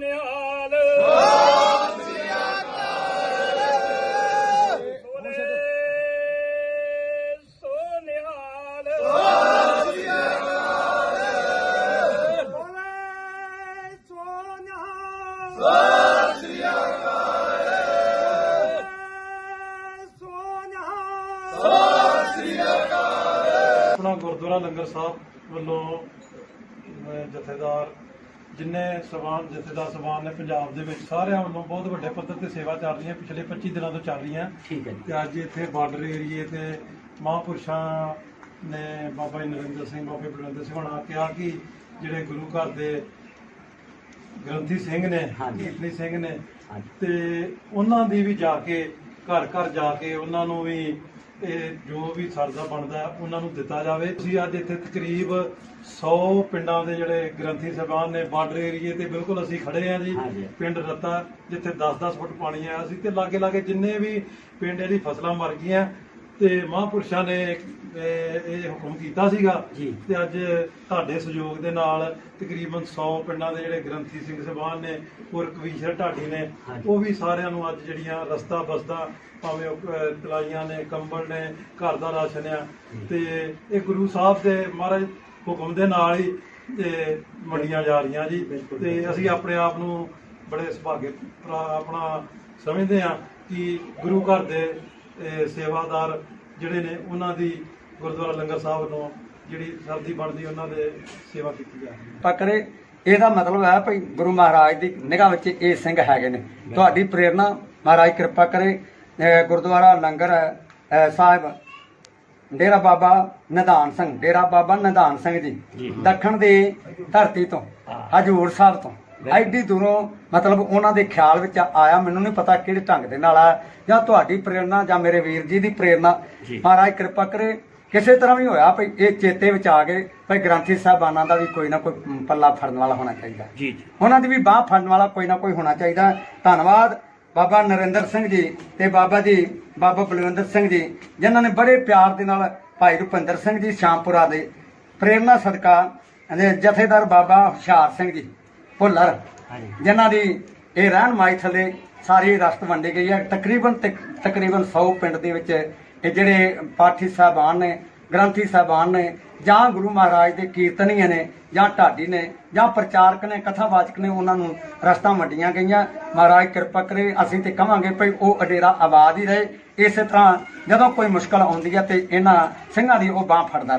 ਨਿਹਾਲ। ਬੋਲੇ ਸੋ ਨਿਹਾਲ। ਬੋਲੇ ਸੋ ਨਿਹਾਲ। ਸੋ ਨਿਹਾਲ ਆਪਣਾ ਗੁਰਦੁਆਰਾ ਲੰਗਰ ਸਾਹਿਬ ਵੱਲੋਂ ਜਥੇਦਾਰ ਜਿੰਨੇ ਸਵਾਨ ਜਥੇਦਾਰ ਸਵਾਨ ਨੇ ਪੰਜਾਬ ਦੇ ਵਿੱਚ ਸਾਰਿਆਂ ਵੱਲੋਂ ਬਹੁਤ ਵੱਡੇ ਪੱਧਰ ਤੇ ਸੇਵਾ ਚੱਲ ਰਹੀ ਹੈ ਪਿਛਲੇ 25 ਦਿਨਾਂ ਤੋਂ ਚੱਲ ਰਹੀਆਂ ਠੀਕ ਹੈ ਜੀ ਤੇ ਅੱਜ ਇੱਥੇ ਬਾਰਡਰ ਏਰੀਏ ਤੇ ਮਹਾਂਪੁਰਸ਼ਾਂ ਨੇ ਬਾਬਾ ਜੀ ਨਰਿੰਦਰ ਸਿੰਘ ਬਾਬਾ ਬਲਵਿੰਦਰ ਸਿੰਘ ਹੋਣਾ ਕਿਹਾ ਕਿ ਜਿਹੜੇ ਗੁਰੂ ਘਰ ਦੇ ਗ੍ਰੰਥੀ ਸਿੰਘ ਨੇ ਹਾਂਜੀ। ਕੀਰਤਨੀ ਸਿੰਘ ਨੇ। ਤੇ ਉਹਨਾਂ ਦੀ ਵੀ ਜਾ ਕੇ ਘਰ ਘਰ ਜਾ ਕੇ ਉਹਨਾਂ ਨੂੰ ਵੀ ਇਹ ਜੋ ਵੀ ਸਰਦਾ ਬਣਦਾ ਉਹਨਾਂ ਨੂੰ ਦਿੱਤਾ ਜਾਵੇ ਤੁਸੀਂ ਅੱਜ ਇੱਥੇ ਤਕਰੀਬ 100 ਪਿੰਡਾਂ ਦੇ ਜਿਹੜੇ ਗ੍ਰੰਥੀ ਸਾਹਿਬਾਨ ਨੇ ਬਾਰਡਰ ਏਰੀਏ ਤੇ ਬਿਲਕੁਲ ਅਸੀਂ ਖੜੇ ਆ ਜੀ। ਪਿੰਡ ਰੱਤਾ ਜਿੱਥੇ 10-10 ਫੁੱਟ ਪਾਣੀ ਆਇਆ ਸੀ ਤੇ ਲਾਗੇ ਲਾਗੇ ਜਿੰਨੇ ਵੀ ਪਿੰਡ ਇਹਦੀ ਫਸਲਾਂ ਮਰ ਗਈਆਂ ਤੇ ਮਹਾਂਪੁਰਸ਼ਾਂ ਨੇ ਇਹ ਹੁਕਮ ਕੀਤਾ ਸੀਗਾ। ਤੇ ਅੱਜ ਤੁਹਾਡੇ ਸਹਿਯੋਗ ਦੇ ਨਾਲ ਤਕਰੀਬਨ 100 ਪਿੰਡਾਂ ਦੇ ਜਿਹੜੇ ਗ੍ਰੰਥੀ ਸਿੰਘ ਸਭਾਨ ਨੇ ਔਰ ਕਵੀਸ਼ਰ ਢਾਡੀ ਨੇ। ਉਹ ਵੀ ਸਾਰਿਆਂ ਨੂੰ ਅੱਜ ਜਿਹੜੀਆਂ ਰਸਤਾ ਬਸਦਾ ਭਾਵੇਂ ਤਲਾਈਆਂ ਨੇ ਕੰਬਲ ਨੇ ਘਰ ਦਾ ਰਾਸ਼ਨ ਆ ਤੇ ਇਹ ਗੁਰੂ ਸਾਹਿਬ ਦੇ ਮਹਾਰਾਜ ਹੁਕਮ ਦੇ ਨਾਲ ਹੀ ਮੰਡੀਆਂ ਜਾ ਰਹੀਆਂ ਜੀ। ਤੇ ਅਸੀਂ ਆਪਣੇ ਆਪ ਨੂੰ ਬੜੇ ਸੁਭਾਗੇ ਆਪਣਾ ਸਮਝਦੇ ਆ ਕਿ ਗੁਰੂ ਘਰ ਦੇ ਸੇਵਾਦਾਰ ਜਿਹੜੇ ਨੇ ਉਹਨਾਂ ਦੀ ਗੁਰਦੁਆਰਾ ਲੰਗਰ ਸਾਹਿਬ ਵੱਲੋਂ ਜਿਹੜੀ ਸਰਦੀ ਬਣਦੀ ਉਹਨਾਂ ਦੇ ਸੇਵਾ ਕੀਤੀ ਜਾ ਰਹੀ ਹੈ। ਪਕਰੇ ਇਹਦਾ ਮਤਲਬ ਹੈ ਭਈ ਗੁਰੂ ਮਹਾਰਾਜ ਦੀ ਨਿਗਾਹ ਵਿੱਚ ਇਹ ਸਿੰਘ ਹੈਗੇ ਨੇ। ਤੁਹਾਡੀ ਪ੍ਰੇਰਣਾ ਮਹਾਰਾਜ ਕਿਰਪਾ ਕਰੇ ਗੁਰਦੁਆਰਾ ਲੰਗਰ ਸਾਹਿਬ ਡੇਰਾ ਬਾਬਾ ਨਿਧਾਨ ਸਿੰਘ ਡੇਰਾ ਬਾਬਾ ਨਿਧਾਨ ਸਿੰਘ ਜੀ ਦੱਖਣ ਦੀ ਧਰਤੀ ਤੋਂ ਹਜੂਰ ਸਾਹਿਬ ਤੋਂ। ਐਡੀ ਦੂਰੋਂ ਮਤਲਬ ਉਹਨਾਂ ਦੇ ਖਿਆਲ ਵਿੱਚ ਆਇਆ ਮੈਨੂੰ ਨਹੀਂ ਪਤਾ ਕਿਹੜੇ ਢੰਗ ਦੇ ਨਾਲ ਆਇਆ। ਜਾਂ ਤੁਹਾਡੀ ਪ੍ਰੇਰਣਾ ਜਾਂ ਮੇਰੇ ਵੀਰ ਜੀ ਦੀ ਪ੍ਰੇਰਣਾ। ਮਹਾਰਾਜ ਕਿਰਪਾ ਕਰੇ ਕਿਸੇ ਤਰ੍ਹਾਂ ਵੀ ਹੋਇਆ ਭਈ ਇਹ ਚੇਤੇ ਵਿੱਚ ਆ ਗਏ ਭਈ ਗ੍ਰੰਥੀ ਸਾਹਿਬਾਨਾਂ ਦਾ ਵੀ ਕੋਈ ਨਾ ਕੋਈ ਪੱਲਾ ਫੜਨ ਵਾਲਾ ਹੋਣਾ ਚਾਹੀਦਾ। ਜੀ ਜੀ। ਉਹਨਾਂ ਦੀ ਵੀ ਬਾਹ ਫੜਨ ਵਾਲਾ ਕੋਈ ਨਾ ਕੋਈ ਹੋਣਾ ਚਾਹੀਦਾ। ਧੰਨਵਾਦ ਬਾਬਾ ਨਰਿੰਦਰ ਸਿੰਘ ਜੀ ਤੇ ਬਾਬਾ ਜੀ ਬਾਬਾ ਬਲਵਿੰਦਰ ਸਿੰਘ ਜੀ ਜਿਨ੍ਹਾਂ ਨੇ ਬੜੇ ਪਿਆਰ ਦੇ ਨਾਲ ਭਾਈ ਰੁਪਿੰਦਰ ਸਿੰਘ ਜੀ ਸ਼ਾਮਪੁਰਾ ਦੇ ਪ੍ਰੇਰਣਾ ਸਦਕਾ ਜਥੇਦਾਰ ਬਾਬਾ ਹੁਸ਼ਿਆਰ ਸਿੰਘ ਜੀ। ਭੁੱਲਰ ਜਿਨ੍ਹਾਂ ਦੀ ਇਹ ਰਹਿਨਮਾਈ ਥੱਲੇ ਸਾਰੀ ਰਸਤ ਵੰਡੀ ਗਈ ਹੈ। ਤਕਰੀਬਨ ਤਕ- ਤਕਰੀਬਨ 100 ਪਿੰਡ ਦੇ ਵਿੱਚ ਇਹ ਜਿਹੜੇ ਪਾਠੀ ਸਾਹਿਬਾਨ ਨੇ ਗ੍ਰੰਥੀ ਸਾਹਿਬਾਨ ਨੇ ਜਾਂ ਗੁਰੂ ਮਹਾਰਾਜ ਦੇ ਕੀਰਤਨੀਏ ਨੇ ਜਾਂ ਢਾਡੀ ਨੇ ਜਾਂ ਪ੍ਰਚਾਰਕ ਨੇ ਕਥਾਵਾਚਕ ਨੇ ਉਹਨਾਂ ਨੂੰ ਰਸਤਾਂ ਵੰਡੀਆਂ ਗਈਆਂ। ਮਹਾਰਾਜ ਕਿਰਪਾ ਕਰੇ ਅਸੀਂ ਤੇ ਕਵਾਂਗੇ ਭਈ ਉਹ ਅਡੇਰਾ ਆਬਾਦ ਹੀ ਰਹੇ। ਇਸੇ ਤਰ੍ਹਾਂ ਜਦੋਂ ਕੋਈ ਮੁਸ਼ਕਲ ਆਉਂਦੀ ਹੈ ਤੇ ਇਹਨਾਂ ਸਿੰਘਾਂ ਦੀ ਉਹ ਬਾਹ ਫੜਦਾ